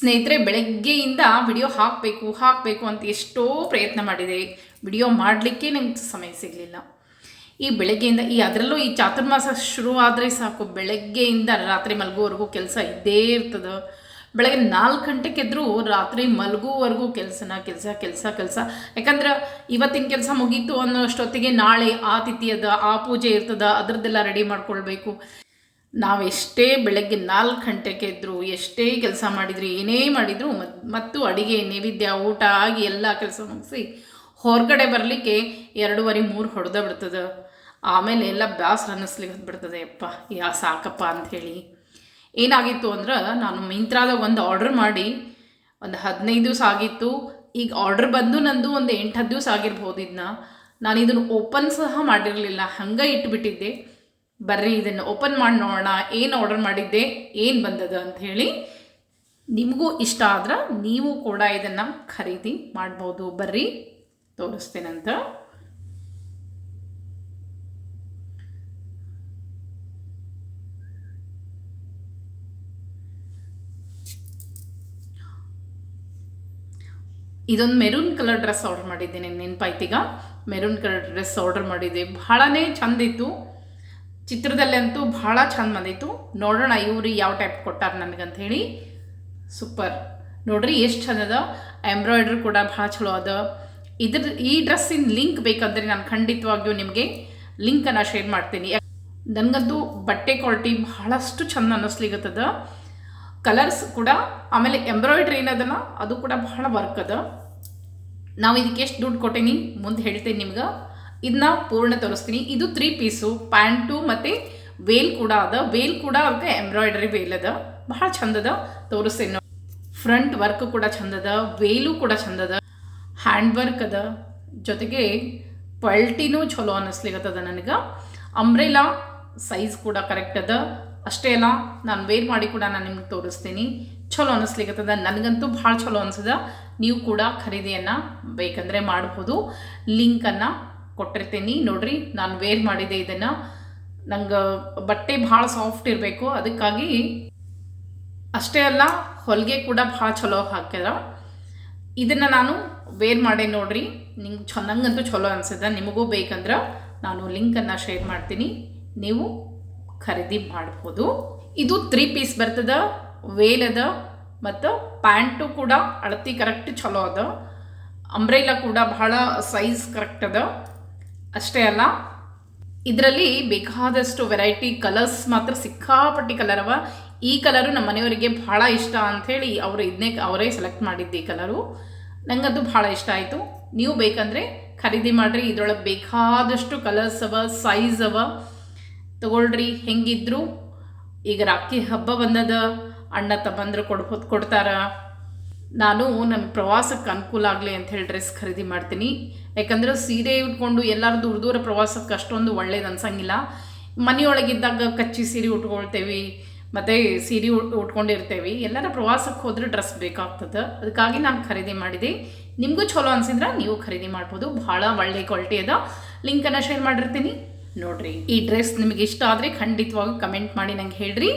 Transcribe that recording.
ಸ್ನೇಹಿತರೆ, ಬೆಳಗ್ಗೆಯಿಂದ ವಿಡಿಯೋ ಹಾಕಬೇಕು ಹಾಕಬೇಕು ಅಂತ ಎಷ್ಟೋ ಪ್ರಯತ್ನ ಮಾಡಿದೆ. ವಿಡಿಯೋ ಮಾಡಲಿಕ್ಕೆ ನಂಗೆ ಸಮಯ ಸಿಗಲಿಲ್ಲ. ಈ ಬೆಳಗ್ಗೆಯಿಂದ, ಈ ಅದರಲ್ಲೂ ಈ ಚಾತುರ್ಮಾಸ ಶುರು ಆದರೆ ಸಾಕು. ಬೆಳಗ್ಗೆಯಿಂದ ರಾತ್ರಿ ಮಲಗುವವರೆಗೂ ಕೆಲಸ ಇದ್ದೇ ಇರ್ತದೆ. ಬೆಳಗ್ಗೆ ನಾಲ್ಕು ಗಂಟೆಗೆ ಎದ್ರು ರಾತ್ರಿ ಮಲಗುವವರೆಗೂ ಕೆಲಸನ, ಕೆಲಸ ಕೆಲಸ ಕೆಲಸ. ಯಾಕಂದ್ರೆ ಇವತ್ತಿನ ಕೆಲಸ ಮುಗೀತು ಅನ್ನೋಷ್ಟೊತ್ತಿಗೆ ನಾಳೆ ಆ ತಿಥಿ ಅದ ಆ ಪೂಜೆ ಇರ್ತದ, ಅದರದ್ದೆಲ್ಲ ರೆಡಿ ಮಾಡ್ಕೊಳ್ಬೇಕು. ನಾವೆಷ್ಟೇ ಬೆಳಗ್ಗೆ ನಾಲ್ಕು ಗಂಟೆಗೆ ಎದ್ರು, ಎಷ್ಟೇ ಕೆಲಸ ಮಾಡಿದ್ರು, ಏನೇ ಮಾಡಿದ್ರು, ಮತ್, ಮತ್ತು ಅಡಿಗೆ, ನೈವೇದ್ಯ, ಊಟ ಆಗಿ ಎಲ್ಲ ಕೆಲಸ ಮುಗಿಸಿ ಹೊರಗಡೆ ಬರಲಿಕ್ಕೆ ಎರಡೂವರೆ, ಮೂರು ಹೊಡೆದ ಬಿಡ್ತದೆ. ಆಮೇಲೆ ಎಲ್ಲ ಬ್ಯಾಸ್ ಅನ್ನಿಸ್ಲಿಕ್ಕೆ ಬಿಡ್ತದೆ ಯಪ್ಪ, ಯಾ ಸಾಕಪ್ಪ ಅಂಥೇಳಿ ಏನಾಗಿತ್ತು ಅಂದ್ರೆ ನಾನು ಮಿಂತ್ರಾದಾಗ ಒಂದು ಆರ್ಡ್ರ್ ಮಾಡಿ, ಒಂದು ಹದಿನೈದು ದಿವಸ ಆಗಿತ್ತು. ಈಗ ಆರ್ಡ್ರ್ ಬಂದು ನಂದು ಒಂದು ಎಂಟು ಹತ್ತು ದಿವಸ ಆಗಿರ್ಬೋದು ಇದನ್ನ ನಾನು ಇದನ್ನು ಓಪನ್ ಸಹ ಮಾಡಿರಲಿಲ್ಲ. ಹಂಗೆ ಇಟ್ಬಿಟ್ಟಿದ್ದೆ. ಬರ್ರಿ, ಇದನ್ನು ಓಪನ್ ಮಾಡಿ ನೋಡೋಣ, ಏನು ಆರ್ಡರ್ ಮಾಡಿದ್ದೆ, ಏನು ಬಂದದ ಅಂತ ಹೇಳಿ ನಿಮಗೂ ಇಷ್ಟ ಆದ್ರೆ ನೀವು ಕೂಡ ಇದನ್ನು ಖರೀದಿ ಮಾಡ್ಬೋದು. ಬರ್ರಿ ತೋರಿಸ್ತೇನಂತ ಇದೊಂದು ಮೆರೂನ್ ಕಲರ್ ಡ್ರೆಸ್ ಆರ್ಡರ್ ಮಾಡಿದ್ದೇನೆ ನೆನಪಾಯ್ತೀಗ ಮೆರೂನ್ ಕಲರ್ ಡ್ರೆಸ್ ಆರ್ಡರ್ ಮಾಡಿದ್ದೆ. ಬಹಳನೇ ಚಂದಿತ್ತು ಚಿತ್ರದಲ್ಲಂತೂ ಭಾಳ ಚಂದ ಬಂದಿತ್ತು ನೋಡೋಣ ಇವರು ಯಾವ ಟೈಪ್ ಕೊಟ್ಟಾರ ನನಗಂತ ಹೇಳಿ ಸೂಪರ್ ನೋಡ್ರಿ ಎಷ್ಟು ಚಂದ ಅದ. ಎಂಬ್ರಾಯ್ಡ್ರಿ ಕೂಡ ಭಾಳ ಚಲೋ ಅದ. ಇದ್ರ ಈ ಡ್ರೆಸ್ಸಿನ ಲಿಂಕ್ ಬೇಕಂದ್ರೆ ನಾನು ಖಂಡಿತವಾಗಿಯೂ ನಿಮಗೆ ಲಿಂಕನ್ನು ಶೇರ್ ಮಾಡ್ತೀನಿ. ನನಗಂತೂ ಬಟ್ಟೆ ಕ್ವಾಲಿಟಿ ಬಹಳಷ್ಟು ಚಂದ ಅನ್ನಿಸ್ಲಿಗತ್ತದ ಕಲರ್ಸ್ ಕೂಡ, ಆಮೇಲೆ ಎಂಬ್ರಾಯ್ಡ್ರಿ ಏನದಲ್ಲ ಅದು ಕೂಡ ಬಹಳ ವರ್ಕ್ ಅದ. ನಾವು ಇದಕ್ಕೆ ಎಷ್ಟು ದುಡ್ಡು ಕೊಟ್ಟೇನಿ, ಮುಂದೆ ಹೇಳ್ತೇನೆ ನಿಮ್ಗೆ. ಇದನ್ನ ಪೂರ್ಣ ತೋರಿಸ್ತೀನಿ. ಇದು ತ್ರೀ ಪೀಸು ಪ್ಯಾಂಟು ಮತ್ತು ವೇಲ್ ಕೂಡ ಅದ. ವೇಲ್ ಕೂಡ ಅದಕ್ಕೆ ಎಂಬ್ರಾಯ್ಡ್ರಿ ವೇಲ್ ಅದ. ಬಹಳ ಚಂದದ ತೋರಿಸ್ತೀನಿ. ಫ್ರಂಟ್ ವರ್ಕ್ ಕೂಡ ಚಂದದ ವೇಲು ಕೂಡ ಚಂದದ. ಹ್ಯಾಂಡ್ ವರ್ಕ್ ಅದ. ಜೊತೆಗೆ ಪಲ್ಟಿನೂ ಚಲೋ ಅನ್ನಿಸ್ಲಿಕ್ಕತ್ತದ ನನಗೆ. ಅಂಬ್ರೆಲಾ ಸೈಜ್ ಕೂಡ ಕರೆಕ್ಟ್ ಅದ. ಅಷ್ಟೇ ಅಲ್ಲ, ನಾನು ವೇರ್ ಮಾಡಿ ಕೂಡ ನಾನು ನಿಮ್ಗೆ ತೋರಿಸ್ತೀನಿ. ಚಲೋ ಅನ್ನಿಸ್ಲಿಕ್ಕತ್ತದ ನನಗಂತೂ ಭಾಳ ಚಲೋ ಅನ್ಸದ. ನೀವು ಕೂಡ ಖರೀದಿಯನ್ನು ಬೇಕಂದರೆ ಮಾಡ್ಬೋದು. ಲಿಂಕನ್ನು ಕೊಟ್ಟಿರ್ತೀನಿ. ನೋಡ್ರಿ, ನಾನು ವೇರ್ ಮಾಡಿದೆ ಇದನ್ನು. ನಂಗೆ, ಬಟ್ಟೆ ಭಾಳ ಸಾಫ್ಟ್ ಇರಬೇಕು. ಅದಕ್ಕಾಗಿ ಅಷ್ಟೇ ಅಲ್ಲ, ಹೊಲಿಗೆ ಕೂಡ ಭಾಳ ಚಲೋ ಹಾಕ್ಯದ ಇದನ್ನು ನಾನು ವೇರ್ ಮಾಡೇ ನೋಡ್ರಿ. ನಿಮ್ಗೆ ಚೆನ್ನಾಗಂತೂ ನಂಗಂತೂ ಚಲೋ ಅನ್ಸದ ನಿಮಗೂ ಬೇಕಂದ್ರೆ ನಾನು ಲಿಂಕನ್ನು ಶೇರ್ ಮಾಡ್ತೀನಿ. ನೀವು ಖರೀದಿ ಮಾಡ್ಬೋದು. ಇದು ತ್ರೀ ಪೀಸ್ ಬರ್ತದ, ವೇಲ್ ಅದ, ಮತ್ತು ಪ್ಯಾಂಟು ಕೂಡ ಅಳತಿ ಕರೆಕ್ಟ್ ಚಲೋ ಅದ. ಅಂಬ್ರೆಲಾ ಕೂಡ ಬಹಳ ಸೈಜ್ ಕರೆಕ್ಟ್ ಅದ. ಅಷ್ಟೇ ಅಲ್ಲ, ಇದರಲ್ಲಿ ಬೇಕಾದಷ್ಟು ವೆರೈಟಿ ಕಲರ್ಸ್ ಮಾತ್ರ ಸಿಕ್ಕಾಪಟ್ಟಿ ಕಲರ್ ಅವ. ಈ ಕಲರು ನಮ್ಮ ಮನೆಯವರಿಗೆ ಭಾಳ ಇಷ್ಟ ಅಂಥೇಳಿ ಅವರು ಇದನ್ನೇ ಅವರೇ ಸೆಲೆಕ್ಟ್ ಮಾಡಿದ್ದು ಈ ಕಲರು ನನಗದು ಭಾಳ ಇಷ್ಟ ಆಯಿತು. ನೀವು ಬೇಕಂದರೆ ಖರೀದಿ ಮಾಡಿರಿ, ಇದರೊಳಗೆ ಬೇಕಾದಷ್ಟು ಕಲರ್ಸ್ ಅವ ಸೈಜ್ ಅವ. ತಗೊಳ್ರಿ, ಹೆಂಗಿದ್ರು. ಈಗ ರಾಖಿ ಹಬ್ಬ ಬಂದದ, ಅಣ್ಣ ತಮ್ಮಂದ್ರೆ ಕೊಡ್ಬೋದು ಕೊಡ್ತಾರ. ನಾನು ನನ್ನ ಪ್ರವಾಸಕ್ಕೆ ಅನುಕೂಲ ಆಗಲಿ ಅಂತ ಹೇಳಿ ಡ್ರೆಸ್ ಖರೀದಿ ಮಾಡ್ತೀನಿ. ಯಾಕಂದ್ರೆ ಸೀರೆ ಉಟ್ಕೊಂಡು ಎಲ್ಲರೂ ದೂರ ದೂರ ಪ್ರವಾಸಕ್ಕೆ ಅಷ್ಟೊಂದು ಒಳ್ಳೇದು ಅನ್ಸಂಗಿಲ್ಲ. ಮನೆಯೊಳಗಿದ್ದಾಗ ಕಚ್ಚಿ ಸೀರೆ ಉಟ್ಕೊಳ್ತೇವೆ, ಮತ್ತು ಸೀರೆ ಉಟ್ ಉಟ್ಕೊಂಡಿರ್ತೇವೆ. ಎಲ್ಲರ ಪ್ರವಾಸಕ್ಕೆ ಹೋದ್ರೆ ಡ್ರೆಸ್ ಬೇಕಾಗ್ತದೆ. ಅದಕ್ಕಾಗಿ ನಾನು ಖರೀದಿ ಮಾಡಿದೆ. ನಿಮಗೂ ಚಲೋ ಅನ್ಸಿದ್ರೆ ನೀವು ಖರೀದಿ ಮಾಡ್ಬೋದು. ಭಾಳ ಒಳ್ಳೆ ಕ್ವಾಲಿಟಿ ಅದ. ಲಿಂಕನ್ನು ಶೇರ್ ಮಾಡಿರ್ತೀನಿ. ನೋಡ್ರಿ, ಈ ಡ್ರೆಸ್ ನಿಮಗೆ ಇಷ್ಟ ಆದರೆ ಖಂಡಿತವಾಗಿ ಕಮೆಂಟ್ ಮಾಡಿ ನಂಗೆ ಹೇಳ್ರಿ.